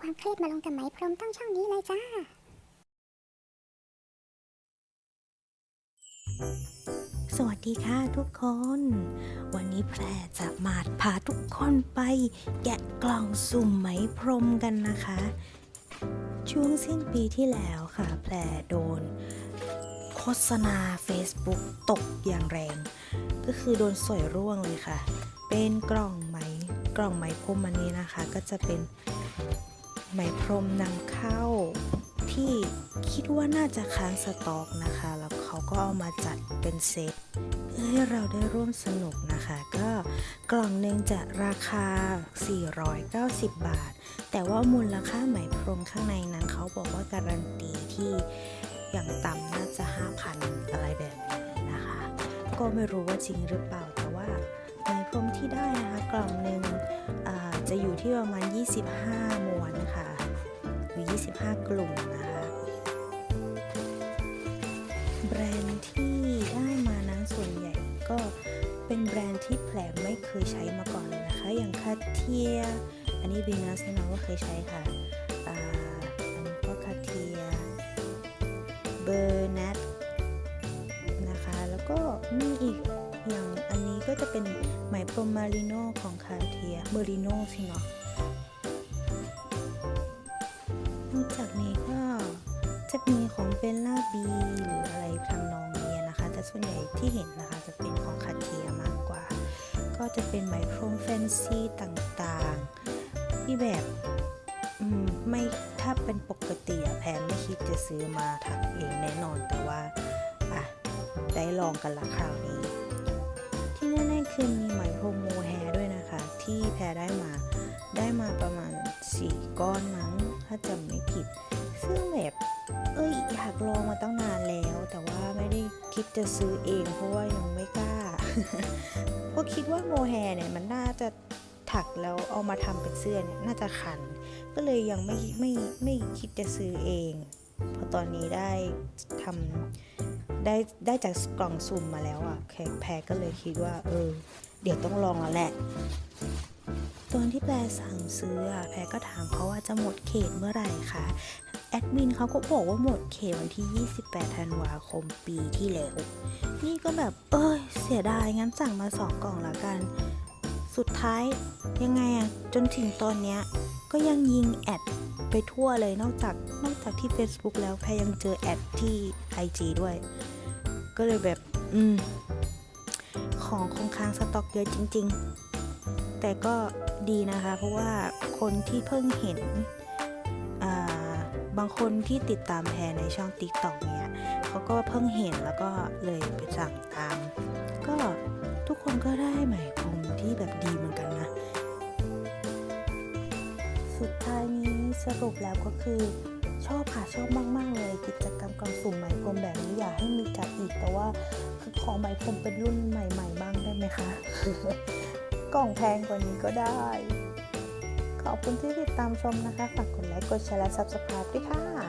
ความเครียดมาลงกับไหมพรมต้องช่องนี้เลยจ้า สวัสดีค่ะทุกคน วันนี้แพรจะมาพาทุกคนไปแกะกล่องสุ่มไหมพรมกันนะคะ ช่วงสิ้นปีที่แล้วค่ะ แพรโดน โฆษณา Facebook ตกอย่างแรง ก็คือโดนสวยร่วงเลยค่ะ เป็นกล่องไหมกล่องไหมพรมอันนี้นะคะ ก็จะเป็น ไหมพรมนำเข้า ที่คิดว่าน่าจะค้างสต็อกนะคะ แล้วเขาก็เอามาจัดเป็นเซตเพื่อให้เราได้ร่วมสนุกนะคะ ก็กล่องหนึ่งจะราคา 490 บาท แต่ว่ามูลค่าไหมพรมข้างในนั้นเขาบอกว่าการันตีที่อย่างต่ำน่าจะ 5,000 อะไรแบบนี้นะคะ ก็ไม่รู้ว่าจริงหรือเปล่า แต่ว่าไหมพรมที่ได้นะคะกล่องหนึ่งจะอยู่ที่ประมาณ 25ม หรือ25 กลุ่มนะคะ แบรนด์ที่ได้มานั้นส่วนใหญ่ก็เป็นแบรนด์ที่แผลไม่เคยใช้มาก่อนเลยนะคะ อย่างคาเทีย อันนี้บีนัสแน่นอนว่าเคยใช้ค่ะอันนี้ก็คาเทีย เบอร์นัทนะคะ แล้วก็มีอีกอย่างอันนี้ก็จะเป็นไหมพรมมาริโนของคาเทียเมอริโนสิเนาะ จากนี้ก็จะมีของเบลล่าบีหรืออะไรทำนองนี้นะคะ แต่ส่วนใหญ่ที่เห็นนะคะจะเป็นของคาเทียมากกว่า ก็จะเป็นไหมพรมแฟนซีต่างๆ ที่แบบไม่ถ้าเป็นปกติแพนไม่คิดจะซื้อมาถักเองแน่นอนแต่ว่าอะได้ลองกันละคราวนี้ ที่แน่ๆคือมีไหมพรมโมแฮด้วยนะคะ ที่แพรได้มาได้มาประมาณ 4 ก้อนมั้ง ถ้าจำไม่ผิด ซึ่งแบบเอ้ยอยากลองมาตั้งนานแล้ว แต่ว่าไม่ได้คิดจะซื้อเองเพราะว่ายังไม่กล้า เพราะคิดว่าโมแฮเนี่ยมันน่าจะถักแล้วเอามาทำเป็นเสื้อเนี่ยน่าจะคัน ก็เลยยังไม่ไม่ไม่คิดจะซื้อเอง เพราะตอนนี้ได้ทำได้ได้จากกล่องสุ่มมาแล้วอะ่ะแขกแพรก็เลยคิดว่า เออ เดี๋ยวต้องลองแล้วแหละ ที่แพรสั่งซื้อแพรก็ถามเขาว่าจะหมดเขตเมื่อไหร่คะแอดมินเขาก็บอกว่าหมดเขตวันที่ 28 ธันวาคมปีที่แล้ว นี่ก็แบบ เอ้ย เสียดายงั้นสั่งมาสองกล่องละกัน สุดท้ายยังไงอะจนถึงตอนเนี้ยก็ยังยิงแอดไปทั่วเลยนอกจากนอกจากที่ Facebook แล้วแพรยังเจอแอดที่ IG ด้วย ก็เลยแบบ อืม ของคงค้างสต็อกเยอะจริง ๆ แต่ก็ ดีนะคะ เพราะว่าคนที่เพิ่งเห็นบางคนที่ติดตามแพรในช่อง t ิ k t o k เนี่ยเขาก็เพิ่งเห็นแล้วก็เลยไปสั่งตาม ก็ทุกคนก็ได้ไหมพรมที่แบบดีเหมือนกันนะ สุดท้ายนี้สรุปแล้วก็คือชอบค่ะชอบมาก ๆ เลยกิจกรรมกล่องสุ่มไหมพรมแบบนี้อยากให้มีจัดอีกแต่ว่าคือของไหมพรมเป็นรุ่นใหม่ ๆ บ้างได้ไหมคะ กล่องแพงกว่านี้ก็ได้ ขอบคุณที่ติดตามชมนะคะ ฝากกดไลค์ กดแชร์ และ Subscribe ด้วยค่ะ